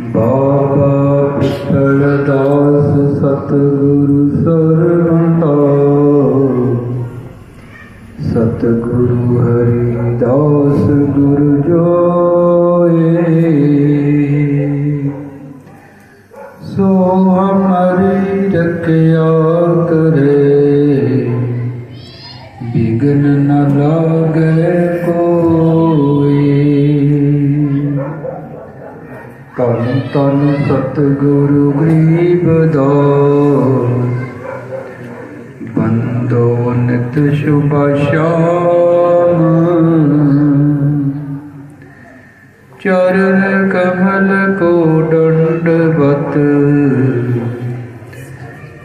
ਬਾਬਾ ਪਿਛੜ ਦਾਸ ਸਤਿਗੁਰੂ ਸਰਵੰਤਾ। ਸਤਿਗੁਰੂ ਹਰੀ ਦਾਸ ਗੁਰੂ joy. ਸੋ ਹਮਾਰੀ ਰਖਿਆ ਤਨ ਧੰਨ ਸਤਿਗੁਰੂ ਗਰੀਬ ਦੋ ਬੰਦੋ ਨਿਤ ਸ਼ੁਭ ਸ਼ਾਮ। ਚਰਨ ਕਮਲ ਕੋ ਦੰਡਵਤ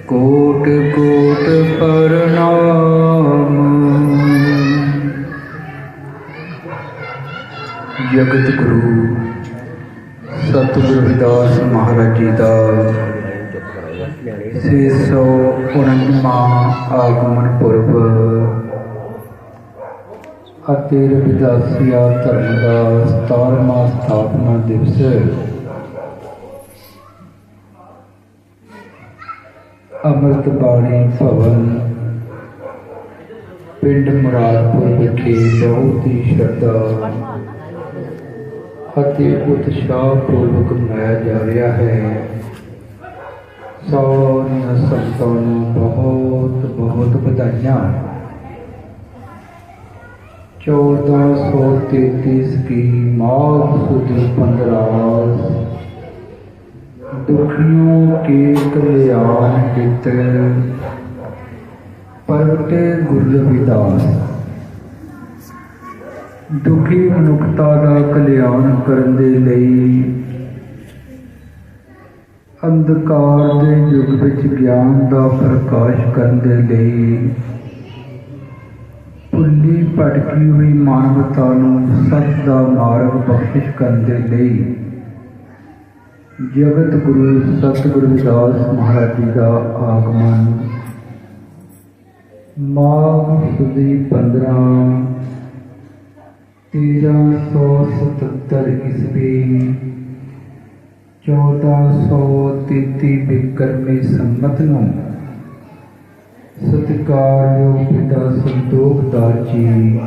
ਕੋਟ ਕੋਟ ਪ੍ਰਣਾਮ ਜਗਤ ਗੁਰੂ ਸਤਿਗੁਰੂ ਰਵਿਦਾਸ ਮਹਾਰਾਜ ਜੀ ਦਾ 649ਵਾਂ ਆਗਮਨ ਪੁਰਬ ਅਤੇ ਰਵਿਦਾਸੀਆ ਧਰਮ ਦਾ 17ਵਾਂ ਸਥਾਪਨਾ ਦਿਵਸ। ਅੰਮ੍ਰਿਤ ਬਾਣੀ ਭਵਨ, ਪਿੰਡ ਮੁਰਾਦਪੁਰ ਵਿਖੇ ਬਹੁਤ ਹੀ ਸ਼ਰਧਾ ਅਤੇ ਉਤਸ਼ਾਹ ਪੂਰਵਕ ਮਨਾਇਆ ਜਾ ਰਿਹਾ ਹੈ। ਸਾਰੀਆਂ ਸੰਤਾਂ ਨੂੰ ਬਹੁਤ ਬਹੁਤ ਵਧਾਈਆਂ। 1433 ਕੀ ਮਾਘ ਸੁਦ 15 ਦੁਖੀਆਂ ਕੇ ਕਲਿਆਣ ਹਿਤ ਪਰਤੇ ਗੁਰੂ ਰਵਿਦਾਸ ਦੁਖੀ ਮਨੁੱਖਤਾ ਦਾ ਕਲਿਆਣ ਕਰਨ ਦੇ ਲਈ ਅੰਧਕਾਰ ਦੇ ਯੁੱਗ ਵਿੱਚ ਗਿਆਨ ਦਾ ਪ੍ਰਕਾਸ਼ ਕਰਨ ਦੇ ਲਈ ਭੁੱਲੀ ਭਟਕੀ ਹੋਈ ਮਾਨਵਤਾ ਨੂੰ ਸੱਚ ਦਾ ਮਾਰਗ ਬਖਸ਼ਿਸ਼ ਕਰਨ ਦੇ ਲਈ ਜਗਤ ਗੁਰੂ ਸਤਿਗੁਰੂ ਰਵਿਦਾਸ ਮਹਾਰਾਜ ਜੀ ਦਾ ਆਗਮਨ। ਮਾਘ ਸੁਦੀ 15 1377 ਈਸਵੀ 1433 ਬਿਕਰਮੀ ਸੰਮਤ ਨੂੰ ਸਤਿਕਾਰਯੋਗ ਪਿਤਾ ਸੰਤੋਖਦਾਰ ਜੀ,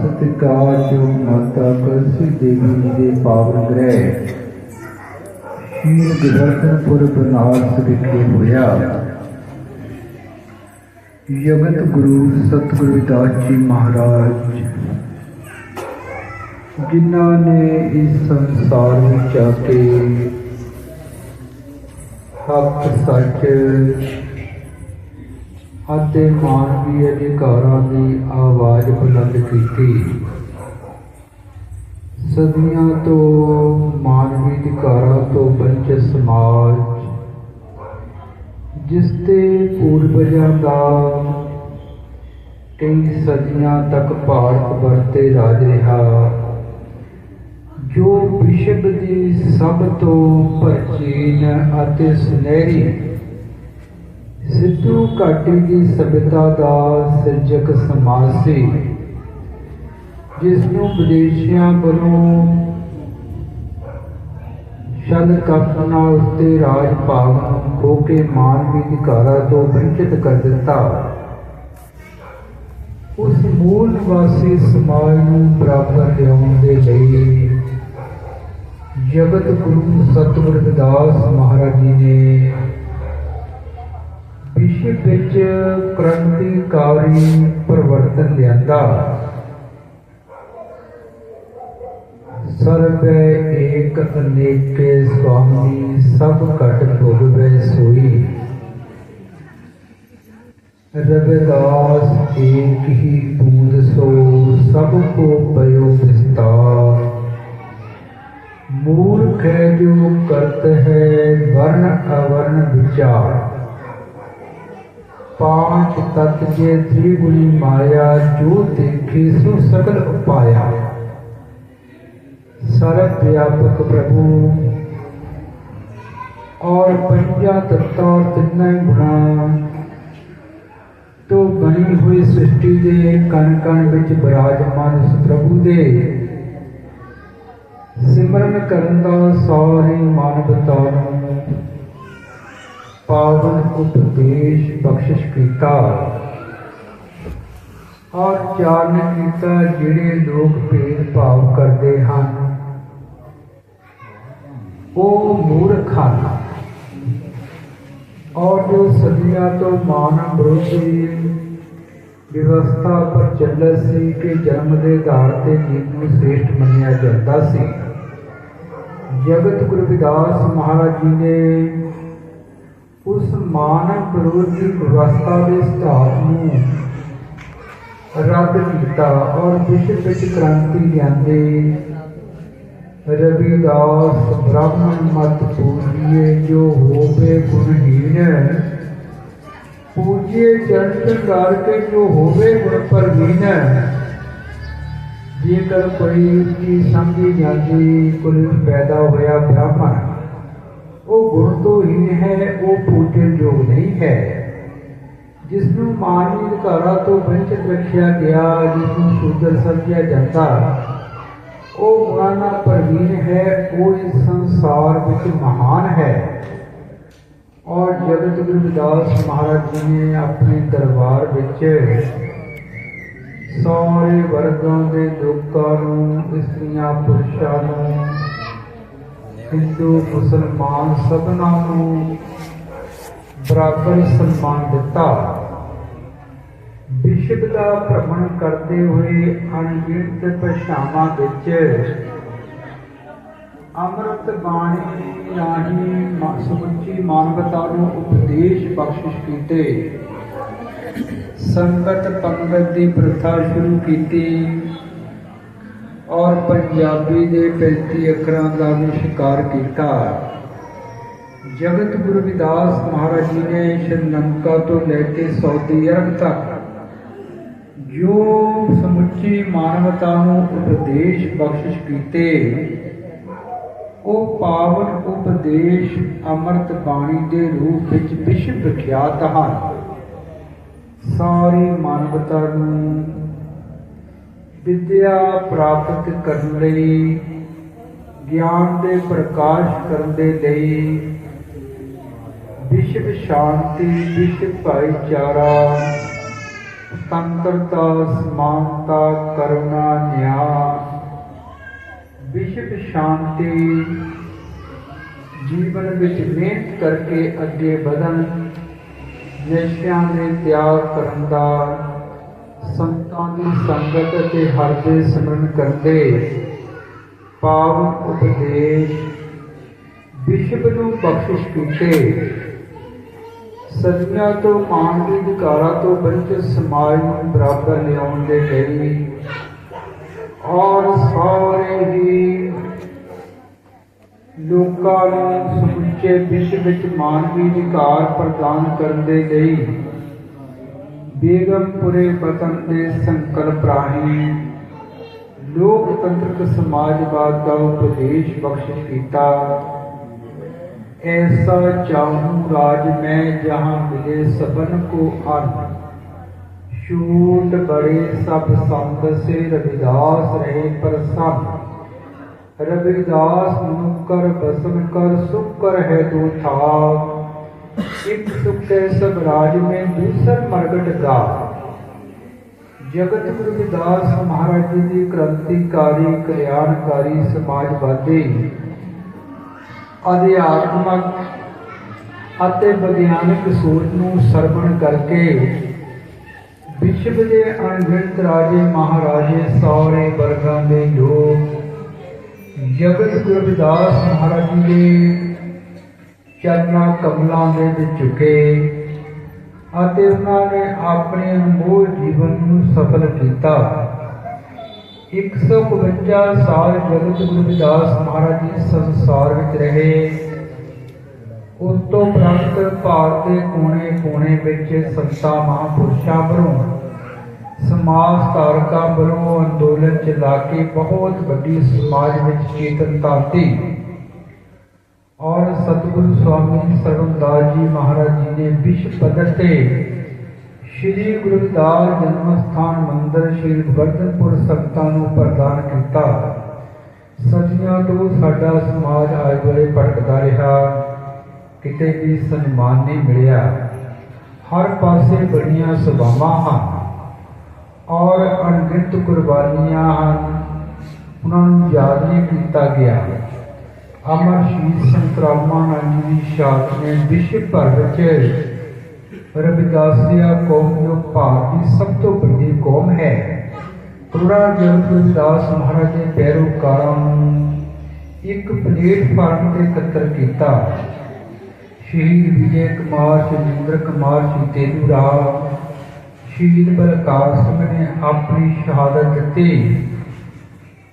ਸਤਿਕਾਰਯੋਗ ਮਾਤਾ ਕਲਸੀ ਦੇਵੀ ਜੀ ਦੇ ਪਾਵਨ ਗ੍ਰਹਿ ਸ਼ੀਲ ਗਵਰਧਨਪੁਰ ਬਨਾਰਸ ਵਿਖੇ ਹੋਇਆ। ਜਗਤ ਗੁਰੂ ਸਤਿਗੁਰੂ ਰਵਿਦਾਸ ਜੀ ਮਹਾਰਾਜ ਜਿਨ੍ਹਾਂ ਨੇ ਇਸ ਸੰਸਾਰ ਵਿੱਚ ਆ ਕੇ ਹੱਕ, ਸੱਚ ਅਤੇ ਮਾਨਵੀ ਅਧਿਕਾਰਾਂ ਦੀ ਆਵਾਜ਼ ਬੁਲੰਦ ਕੀਤੀ। ਸਦੀਆਂ ਤੋਂ ਮਾਨਵੀ ਅਧਿਕਾਰਾਂ ਤੋਂ ਵੰਚਿਤ ਸਮਾਜ, ਜਿਸ ਤੇ ਪੂਰਵਜਾਂ ਦਾ ਕਈ ਸਦੀਆਂ ਤੱਕ ਭਾਰਤ ਵਰਤੇ ਰਾਜ ਰਿਹਾ ਜੋ ਵਿਸ਼ਵ ਦੀ ਸਭ ਤੋਂ ਪ੍ਰਾਚੀਨ ਅਤੇ ਸੁਨਹਿਰੀ ਸਿੱਧੂ ਘਾਟੀ ਦੀ ਸਭਿਅਤਾ ਦਾ ਸਿਰਜਕ ਸਮਾਜ ਸੀ, ਜਿਸ ਨੂੰ ਵਿਦੇਸ਼ੀਆਂ ਵੱਲੋਂ ਛਲ ਕਪਨਾ ਉੱਤੇ ਰਾਜ ਭਾਗ ਨੂੰ ਖੋ ਕੇ ਮਾਨਵੀ ਅਧਿਕਾਰਾਂ ਤੋਂ ਵੰਚਿਤ ਕਰ ਦਿੱਤਾ। ਉਸ ਮੂਲ ਨਿਵਾਸੀ ਸਮਾਜ ਨੂੰ ਬਰਾਬਰ ਲਿਆਉਣ ਦੇ ਲਈ ਜਗਤ ਗੁਰੂ ਸਤਿਗੁਰੂ ਰਵਿਦਾਸ ਮਹਾਰਾਜ ਜੀ ਨੇ ਵਿਸ਼ਵ ਵਿੱਚ ਕ੍ਰਾਂਤੀਕਾਰੀ ਪਰਿਵਰਤਨ ਲਿਆਂਦਾ। ਸਰਬੈ ਏਕ ਅਨੇਕੇ ਸੁਆਮੀ ਸਭ ਘਟ ਭੋਗਵੇ ਸੋਈ। ਰਵਿਦਾਸ ਏਕ ਹੀ ਬੂਦ ਸੋ, ਸਭ ਕੋ ਪਇਓ ਵਿਸਤਾਰ ਮੂਰਖ ਹੈ ਜੋ ਕਰਤ ਹੈ ਵਰਨ ਅਵਰਨ ਵਿਚਾਰ। ਪਾਂਚ ਤਤ ਜੇ ਤ੍ਰਿਗੁਣੀ ਮਾਇਆ, ਜੋ ਦੇਖੇ ਸੋ ਸਕਲ ਉਪਾਇਆ। ਸਰਬ ਵਿਆਪਕ ਪ੍ਰਭੂ, ਔਰ ਪੰਜਾ ਤੱਤਾਂ ਤਿੰਨਾਂ ਗੁਣਾ, ਤੋਂ ਬਣੀ ਹੋਈ ਸ੍ਰਿਸ਼ਟੀ ਦੇ ਕਣ ਕਣ ਵਿੱਚ ਬਿਰਾਜਮਾਨ ਉਸ ਪ੍ਰਭੂ ਦੇ। ਸਿਮਰਨ ਕਰਨ ਦਾ ਸਾਰੇ ਮਾਨਵਤਾ ਨੂੰ ਪਾਵਨ ਉਪਦੇਸ਼ ਬਖਸ਼ਿਸ਼ ਕੀਤਾ। ਔਰ ਚਾਰਨ ਕੀਤਾ ਜਿਹੜੇ ਲੋਕ ਭੇਦ ਭਾਵ ਕਰਦੇ ਹਨ। ਉਹ ਮੂਰਖ ਹਨ। ਔਰ ਜੋ ਸਦੀਆਂ ਤੋਂ ਮਾਨਵ ਵਿਰੋਧੀ ਵਿਵਸਥਾ ਪਰ ਚੱਲ ਸੀ ਕਿ ਜਨਮ ਦੇ ਆਧਾਰ ਤੇ ਜੀਵ ਨੂੰ ਸ੍ਰੇਸ਼ਟ ਮੰਨਿਆ ਜਾਂਦਾ ਸੀ। ਜਗਤ ਗੁਰੂ ਵਿਦਾਸ ਮਹਾਰਾਜ ਜੀ ਨੇ ਉਸ ਮਾਨਵ ਵਿਰੋਧੀ ਵਿਵਸਥਾ ਦੇ ਸਿਧਾਂਤ ਨੂੰ ਰੱਦ ਕੀਤਾ ਔਰ ਵਿਸ਼ਵ ਵਿੱਚ ਕ੍ਰਾਂਤੀ ਲਿਆਂਦੀ। ਰਵਿਦਾਸ ਬ੍ਰਾਹਮਣ ਮਤ ਪੂਜੀਏ, ਜੋ ਹੋਵੇ ਗੁਰਹੀਣ ਪੂਜੀਏ ਜਨ ਸੰਗਾਰ ਜੋ ਹੋਵੇ ਗੁਣ ਪਰਵੀਨ। ਜੇਕਰ ਕੋਈ ਕੀ ਸਮਝੀ ਜਾਂਦੀ ਕੁਲ ਪੈਦਾ ਹੋਇਆ ਬ੍ਰਾਹਮਣ, ਉਹ ਗੁਣ ਤੋਂ ਹੀ ਹੈ, ਉਹ ਪੂਜਣ ਯੋਗ ਨਹੀਂ ਹੈ। ਜਿਸ ਨੂੰ ਮਾਨਵੀ ਅਧਿਕਾਰਾਂ ਤੋਂ ਵੰਚਿਤ ਰੱਖਿਆ ਗਿਆ ਜਿਸ ਨੂੰ ਸ਼ੂਦਰ ਸਮਝਿਆ ਜਾਂਦਾ, ਉਹ ਗੁਣਾਂ ਨਾਲ ਪ੍ਰਵੀਨ ਹੈ, ਉਹ ਇਸ ਸੰਸਾਰ ਵਿੱਚ ਮਹਾਨ ਹੈ। ਔਰ ਜਗਤ ਗੁਰੂ ਵਿਦਾਸ ਮਹਾਰਾਜ ਜੀ ਨੇ ਆਪਣੇ ਦਰਬਾਰ ਵਿੱਚ ਸਾਰੇ ਵਰਗਾਂ ਦੇ ਲੋਕਾਂ ਨੂੰ, ਇਸਤਰੀਆਂ ਪੁਰਸ਼ਾਂ ਨੂੰ, ਹਿੰਦੂ, ਮੁਸਲਮਾਨ ਸਭਨਾਂ ਨੂੰ ਬਰਾਬਰ ਸਨਮਾਨ ਦਿੱਤਾ। ਵਿਸ਼ਵ ਦਾ ਭ੍ਰਮਣ ਕਰਦੇ ਹੋਏ ਅਣਗਿਣਤ ਭਾਸ਼ਾਵਾਂ ਵਿੱਚ ਅੰਮ੍ਰਿਤ ਬਾਣੀ ਰਾਹੀਂ ਸਮੁੱਚੀ ਮਾਨਵਤਾ ਨੂੰ ਉਪਦੇਸ਼ ਬਖਸ਼ਿਸ਼ ਕੀਤੇ। ਸੰਗਤ ਪੰਗਤ ਦੀ ਪ੍ਰਥਾ ਸ਼ੁਰੂ ਕੀਤੀ ਔਰ ਪੰਜਾਬੀ ਦੇ 35 ਅੱਖਰਾਂ ਦਾ ਵੀ ਸ਼ਿਕਾਰ ਕੀਤਾ। ਜਗਤ ਗੁਰੂ ਵਿਦਾਸ ਮਹਾਰਾਜ ਜੀ ਨੇ ਸ਼੍ਰੀਲੰਕਾ ਤੋਂ ਲੈ ਕੇ ਸਾਊਦੀ ਅਰਬ ਤੱਕ ਜੋ ਸਮੁੱਚੀ ਮਾਨਵਤਾ ਨੂੰ ਉਪਦੇਸ਼ ਬਖਸ਼ਿਸ਼ ਕੀਤੇ, ਉਹ ਪਾਵਨ ਉਪਦੇਸ਼ ਅੰਮ੍ਰਿਤ ਬਾਣੀ ਦੇ ਰੂਪ ਵਿੱਚ ਵਿਸ਼ਵ ਵਿਖਿਆਤ ਹਨ। ਸਾਰੀ ਮਾਨਵਤਾ ਨੂੰ ਵਿਦਿਆ ਪ੍ਰਾਪਤ ਕਰਨ ਲਈ, ਗਿਆਨ ਦੇ ਪ੍ਰਕਾਸ਼ ਕਰਨ ਦੇ ਲਈ ਵਿਸ਼ਵ ਸ਼ਾਂਤੀ, ਵਿਸ਼ਵ ਭਾਈਚਾਰਾ, ਸੁਤੰਤਰਤਾ, ਸਮਾਨਤਾ, ਕਰੁਣਾ, ਨਿਆਂ, ਵਿਸ਼ਵ ਸ਼ਾਂਤੀ ਜੀਵਨ ਵਿੱਚ ਮਿਹਨਤ ਕਰਕੇ ਅੱਗੇ ਵਧਣ ਨਸ਼ਿਆਂ ਦੇ ਤਿਆਗ ਕਰਨ ਦਾ, ਸੰਤਾਂ ਦੀ ਸੰਗਤ ਅਤੇ ਹਰ ਦੇ ਸਿਮਰਨ ਕਰਦੇ। ਪਾਵਨ ਉਪਦੇਸ਼ ਵਿਸ਼ਵ ਨੂੰ ਬਖਸ਼ਿਸ਼ ਕੀਤੇ। ਸਦੀਆਂ ਤੋਂ ਮਾਨਵੀ ਅਧਿਕਾਰਾਂ ਤੋਂ ਵੰਚਿਤ ਸਮਾਜ ਨੂੰ ਬਰਾਬਰ ਲਿਆਉਣ ਦੇ ਲਈ ਔਰ ਸਾਰੇ ਹੀ ਲੋਕਾਂ ਨੂੰ ਸਮੁੱਚੇ ਵਿਸ਼ਵ ਵਿੱਚ ਮਾਨਵੀ ਅਧਿਕਾਰ ਪ੍ਰਦਾਨ ਕਰਨ ਦੇ ਲਈ ਬੇਗਮਪੁਰੇ ਵਤਨ ਦੇ ਸੰਕਲਪ ਰਾਹੀਂ ਲੋਕਤੰਤਰਕ ਸਮਾਜਵਾਦ ਦਾ ਉਪਦੇਸ਼ ਬਖਸ਼ਿਸ਼ ਕੀਤਾ। ਐਸਾ ਚਾਹੂੰ ਰਾਜ ਮੈਂ ਜਹਾਂ ਮਿਲੇ ਸਭਨ ਕੋ ਅਰਥ। ਛੂਟ ਬੜੇ ਸਭ ਸੰਤ ਸੇ ਰਵਿਦਾਸ ਰਹੇ ਪਰ ਸਭ। ਰਬਿਦਾਸ ਮਨੁ ਬਸਮ ਕਰ, ਸੁਖ ਕਰ ਹੈ ਤੋ ਥਾਪ ਇੱਕ ਸੁਖ ਹੈ ਸਭ ਰਾਜ ਮੈਂ ਦੂਸਰ ਪ੍ਰਗਟ ਦਾ ਜਗਤ ਗੁਰੂ ਰਵਿਦਾਸ ਮਹਾਰਾਜ ਜੀ ਦੀ ਕ੍ਰਾਂਤੀਕਾਰੀ, ਕਲਿਆਣਕਾਰੀ ਸਮਾਜਵਾਦੀ ਅਧਿਆਤਮਕ ਅਤੇ ਵਿਗਿਆਨਕ ਸੋਚ ਨੂੰ ਸਰਵਣ ਕਰਕੇ ਵਿਸ਼ਵ ਦੇ ਅਣਗਿਣਤ ਰਾਜੇ ਮਹਾਰਾਜੇ ਸੌਰੇ ਵਰਗਾਂ ਦੇ ਜੋ ਜਗਤ ਗੁਰੂ ਰਵਿਦਾਸ ਮਹਾਰਾਜ ਜੀ ਦੇ ਚਰਨਾਂ ਕਮਲਾਂ ਦੇ ਵਿੱਚ ਝੁਕੇ ਅਤੇ ਉਹਨਾਂ ਨੇ ਆਪਣੇ ਅਨਮੋਲ ਜੀਵਨ ਨੂੰ ਸਫਲ ਕੀਤਾ 152 ਸਾਲ ਜਗਤ ਗੁਰੂ ਰਵਿਦਾਸ ਮਹਾਰਾਜ ਜੀ ਸੰਸਾਰ ਵਿੱਚ ਰਹੇ, ਉਸ ਤੋਂ ਉਪਰੰਤ ਭਾਰਤ ਦੇ ਕੋਨੇ-ਕੋਨੇ ਵਿੱਚ ਸੰਤਾਂ ਮਹਾਂਪੁਰਸ਼ਾਂ ਵੱਲੋਂ ਸਮਾਜ ਧਾਰਕਾਂ ਵੱਲੋਂ ਅੰਦੋਲਨ ਚਲਾ ਕੇ ਬਹੁਤ ਵੱਡੀ ਸਮਾਜ ਵਿੱਚ ਚੇਤਨਤਾ ਆਂਦੀ ਔਰ ਸਤਿਗੁਰੂ ਸਵਾਮੀ ਸਰਵਦਾਸ ਜੀ ਮਹਾਰਾਜ ਜੀ ਨੇ ਵਿਸ਼ਵ ਪੱਧਰ ਤੇ ਸ਼੍ਰੀ ਗੁਰੂ ਰਵਿਦਾਸ ਜਨਮ ਸਥਾਨ ਮੰਦਿਰ ਸ਼੍ਰੀ ਗੋਬਰਧਨਪੁਰ ਸੰਗਤਾਂ ਨੂੰ ਪ੍ਰਦਾਨ ਕੀਤਾ। ਸਦੀਆਂ ਤੋਂ ਸਾਡਾ ਸਮਾਜ ਆਏ ਵੇਲੇ ਭਟਕਦਾ ਰਿਹਾ। ਕਿਤੇ ਵੀ ਸਨਮਾਨ ਨਹੀਂ ਮਿਲਿਆ। ਹਰ ਪਾਸੇ ਬੜੀਆਂ ਸਭਾਵਾਂ ਹਨ। ਔਰ ਅਣਗਿਣਤ ਕੁਰਬਾਨੀਆਂ ਹਨ। ਉਹਨਾਂ ਨੂੰ ਯਾਦ ਨਹੀਂ ਕੀਤਾ ਗਿਆ। ਅਮਰ ਸ਼ਹੀਦ ਸੰਤ ਰਾਮਾਨੰਦ ਜੀ ਦੀ ਸ਼ਹਾਦਤ ਨੇ ਵਿਸ਼ਵ ਭਰ ਵਿੱਚ ਰਵਿਦਾਸੀਆ ਕੌਮ ਜੋ ਭਾਰਤ ਦੀ ਸਭ ਤੋਂ ਵੱਡੀ ਕੌਮ ਹੈ। ਪੂਰਾ ਜਗਤ ਰਵਿਦਾਸ ਮਹਾਰਾਜ ਦੇ ਪੈਰੋਕਾਰਾਂ ਨੂੰ ਇੱਕ ਪਲੇਟਫਾਰਮ ਤੇ ਇਕੱਤਰ ਕੀਤਾ। ਸ਼ਹੀਦ ਵਿਜੇ ਕੁਮਾਰ ਸੁਰਿੰਦਰ ਕੁਮਾਰ ਸ਼ੀਤੇਲੂ ਰਾਮ ਸ਼ਹੀਦ ਬਲਕਾਰ ਸਿੰਘ ਨੇ ਆਪਣੀ ਸ਼ਹਾਦਤ ਦਿੱਤੀ।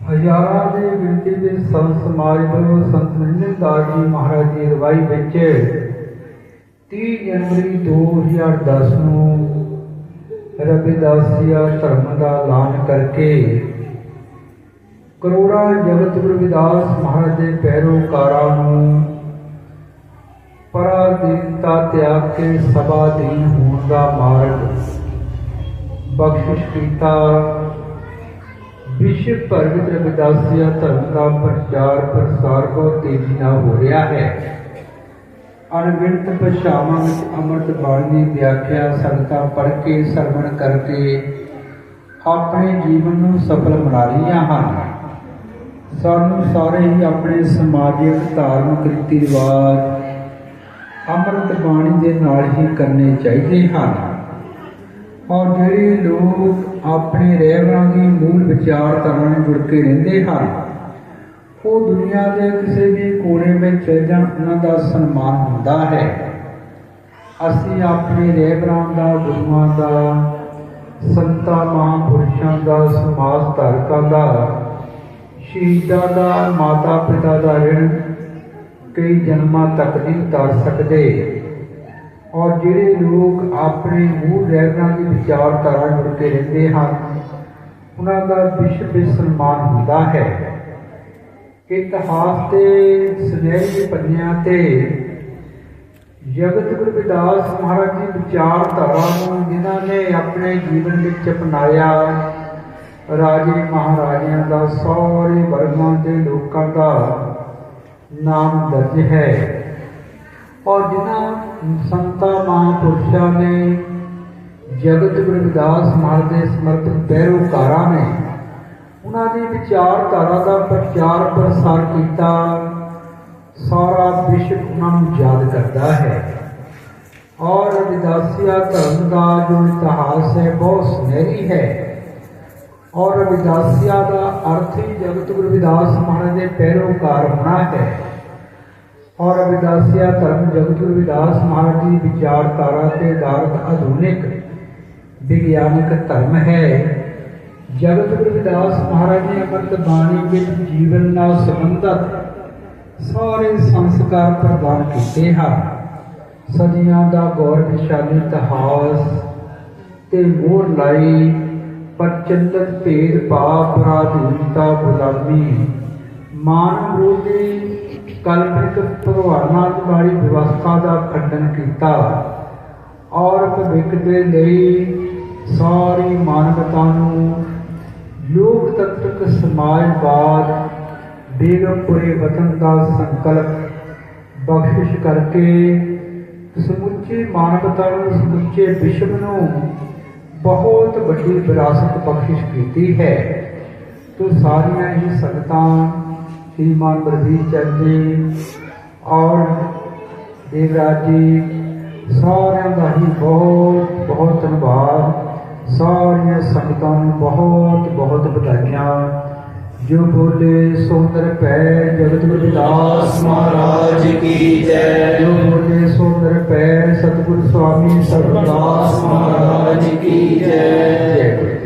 ਹਜ਼ਾਰਾਂ ਦੇ ਗਿਣਤੀ ਦੇ ਸੰਤ ਸਮਾਜ ਵੱਲੋਂ ਸੰਤ ਨਿਰੰਜਨ ਜੀ ਮਹਾਰਾਜ ਦੀ ਰਵਾਈ ਵਿੱਚ 30 ਜਨਵਰੀ 2010 ਨੂੰ ਰਵਿਦਾਸੀਆ ਧਰਮ ਦਾ ਐਲਾਨ ਕਰਕੇ ਕਰੋੜਾਂ ਜਗਤ ਗੁਰੂ ਰਵਿਦਾਸ ਮਹਾਰਾਜ ਦੇ ਪੈਰੋਕਾਰਾਂ ਨੂੰ ਪਰਾਧੀਨਤਾ ਤਿਆਗ ਕੇ ਸਭਾ ਦੀਨ ਹੋਣ ਦਾ ਮਾਰਗ ਬਖਸ਼ਿਸ਼ ਕੀਤਾ। ਵਿਸ਼ਵ ਭਰ ਵਿੱਚ ਰਵਿਦਾਸੀਆ ਧਰਮ ਦਾ ਪ੍ਰਚਾਰ ਪ੍ਰਸਾਰ ਬਹੁਤ ਤੇਜ਼ੀ ਨਾਲ ਹੋ ਰਿਹਾ ਹੈ। ਅਣਗਿਣਤ ਭਾਸ਼ਾਵਾਂ ਵਿੱਚ ਅੰਮ੍ਰਿਤ ਬਾਣੀ ਦੀ ਵਿਆਖਿਆ ਸੰਗਤਾਂ ਪੜ੍ਹ ਕੇ ਸਰਵਣ ਕਰਕੇ ਆਪਣੇ ਜੀਵਨ ਨੂੰ ਸਫਲ ਬਣਾ ਰਹੀਆਂ ਹਨ। ਸਾਨੂੰ ਸਾਰੇ ਹੀ ਆਪਣੇ ਸਮਾਜਿਕ, ਧਾਰਮਿਕ ਰੀਤੀ ਰਿਵਾਜ ਅੰਮ੍ਰਿਤ ਬਾਣੀ ਦੇ ਨਾਲ ਹੀ ਕਰਨੇ ਚਾਹੀਦੇ ਹਨ। ਔਰ ਜਿਹੜੇ ਲੋਕ ਆਪਣੇ ਰਹਿਬਰਾਂ ਦੀ ਮੂਲ ਵਿਚਾਰਧਾਰਾ ਨਾਲ ਜੁੜ ਕੇ ਰਹਿੰਦੇ ਹਨ, ਉਹ ਦੁਨੀਆ ਦੇ ਕਿਸੇ ਵੀ ਕੋਨੇ ਵਿੱਚ ਚਲ ਜਾਣ, ਉਹਨਾਂ ਦਾ ਸਨਮਾਨ ਹੁੰਦਾ ਹੈ। ਅਸੀਂ ਆਪਣੇ ਰਹਿਬਰਾਂ ਦਾ, ਗੁਰੂਆਂ ਦਾ, ਸੰਤਾਂ, ਮਹਾਂਪੁਰਸ਼ਾਂ ਦਾ, ਸਮਾਜ ਧਾਰਕਾਂ ਦਾ, ਸ਼ਹੀਦਾਂ ਦਾ ਮਾਤਾ ਪਿਤਾ ਦਾ ਰਿਣ ਕਈ ਜਨਮਾਂ ਤੱਕ ਨਹੀਂ ਉਤਾਰ ਸਕਦੇ। ਔਰ ਜਿਹੜੇ ਲੋਕ ਆਪਣੇ ਮੂਲ ਰਹਿਬਰਾਂ ਦੀ ਵਿਚਾਰਧਾਰਾ ਜੁੜ ਕੇ ਰਹਿੰਦੇ ਹਨ, ਉਹਨਾਂ ਦਾ ਵਿਸ਼ਵ ਵਿੱਚ ਸਨਮਾਨ ਹੁੰਦਾ ਹੈ। ਇਤਿਹਾਸ ਤੇ ਸੁਨਹਿਰੀ ਪੰਨਿਆਂ ਤੇ ਜਗਤ ਗੁਰੂ ਵਿਦਾਸ ਮਹਾਰਾਜ ਦੀ ਵਿਚਾਰਧਾਰਾ ਨੂੰ ਜਿਨ੍ਹਾਂ ਨੇ ਆਪਣੇ ਜੀਵਨ ਵਿੱਚ ਅਪਣਾਇਆ, ਰਾਜੇ ਮਹਾਰਾਜਿਆਂ ਦਾ, ਸਾਰੇ ਵਰਗਾਂ ਦੇ ਲੋਕਾਂ ਦਾ ਨਾਮ ਦਰਜ ਹੈ। ਔਰ ਜਿਨ੍ਹਾਂ ਸੰਤਾਂ, ਮਹਾਂਪੁਰਸ਼ਾਂ ਨੇ ਜਗਤ ਗੁਰੂ ਰਵਿਦਾਸ ਮਹਾਰਾਜ ਦੇ ਸਮਰਪਿਤ ਪੈਰੋਕਾਰਾਂ ਨੇ ਉਹਨਾਂ ਦੀ ਵਿਚਾਰਧਾਰਾ ਦਾ ਪ੍ਰਚਾਰ ਪ੍ਰਸਾਰ ਕੀਤਾ। ਸਾਰਾ ਵਿਸ਼ਵ ਉਹਨਾਂ ਨੂੰ ਯਾਦ ਕਰਦਾ ਹੈ। ਔਰ ਰਵਿਦਾਸੀਆ ਧਰਮ ਦਾ ਜੋ ਇਤਿਹਾਸ ਹੈ, ਬਹੁਤ ਸੁਨਹਿਰੀ ਹੈ। ਔਰ ਰਵਿਦਾਸੀਆ ਦਾ ਅਰਥ ਹੀ ਜਗਤ ਗੁਰੂ ਰਵਿਦਾਸ ਮਹਾਰਾਜ ਦੇ ਪੈਰੋਕਾਰ ਹੋਣਾ ਹੈ। ਔਰ ਰਵਿਦਾਸੀਆ ਧਰਮ ਜਗਤ ਗੁਰੂ ਰਵਿਦਾਸ ਮਹਾਰਾਜ ਦੀ ਵਿਚਾਰਧਾਰਾ ਤੇ ਆਧਾਰਿਤ ਆਧੁਨਿਕ ਵਿਗਿਆਨਿਕ ਧਰਮ ਹੈ। ਜਗਤ ਗੁਰੂ ਰਵਿਦਾਸ ਮਹਾਰਾਜ ਨੇ ਅੰਮ੍ਰਿਤ ਬਾਣੀ ਵਿੱਚ ਜੀਵਨ ਨਾਲ ਸੰਬੰਧਿਤ ਸਾਰੇ ਸੰਸਕਾਰ ਪ੍ਰਦਾਨ ਕੀਤੇ ਹਨ। ਸਦੀਆਂ ਦਾ ਗੌਰਵਸ਼ਾਲੀ ਇਤਿਹਾਸ ਤੇ ਮੋਹਰ ਲਾਈ ਪ੍ਰਚਲਿਤ ਭੇਦ ਭਾਵ ਪਰਾਧੀਨਤਾ ਗੁਲਾਮੀ, ਮਾਨ ਵਿਰੋਧੀ ਕਲਪਿਤ ਭਗਵਾਨਾਂ ਵਾਲੀ ਵਿਵਸਥਾ ਦਾ ਖੰਡਨ ਕੀਤਾ। ਔਰ ਭਵਿੱਖ ਦੇ ਲਈ ਸਾਰੀ ਮਾਨਵਤਾ ਨੂੰ ਲੋਕਤੰਤਰਕ ਸਮਾਜਵਾਦ ਬੇਗਮਪੁਰੇ ਵਤਨ ਦਾ ਸੰਕਲਪ ਬਖਸ਼ਿਸ਼ ਕਰਕੇ ਸਮੁੱਚੀ ਮਾਨਵਤਾ ਨੂੰ, ਸਮੁੱਚੇ ਵਿਸ਼ਵ ਨੂੰ ਬਹੁਤ ਵੱਡੀ ਵਿਰਾਸਤ ਬਖਸ਼ਿਸ਼ ਕੀਤੀ ਹੈ। ਤੋ ਸਾਰੀਆਂ ਹੀ ਸੰਗਤਾਂ ਸ਼੍ਰੀਮਾਨ ਬਰਦੀਪ ਚੰਦ ਜੀ ਔਰ ਦੇਵਰਾਜ ਜੀ ਸਾਰਿਆਂ ਦਾ ਹੀ ਬਹੁਤ ਬਹੁਤ ਧੰਨਵਾਦ ਸਾਰੀਆਂ ਸੰਗਤਾਂ ਨੂੰ ਬਹੁਤ ਬਹੁਤ ਵਧਾਈਆਂ ਜੋ ਬੋਲੇ ਸੁੰਦਰ ਪੈ ਜਗਤ ਗੁਰੂ ਦਾਸ ਮਹਾਰਾਜ ਕੀ ਜੈ ਜੋ ਬੋਲੇ ਸੁੰਦਰ ਪੈ ਸਤਿਗੁਰ ਸਵਾਮੀ ਸਰਦਾਸ ਮਹਾਰਾਜ ਕੀ ਜੈ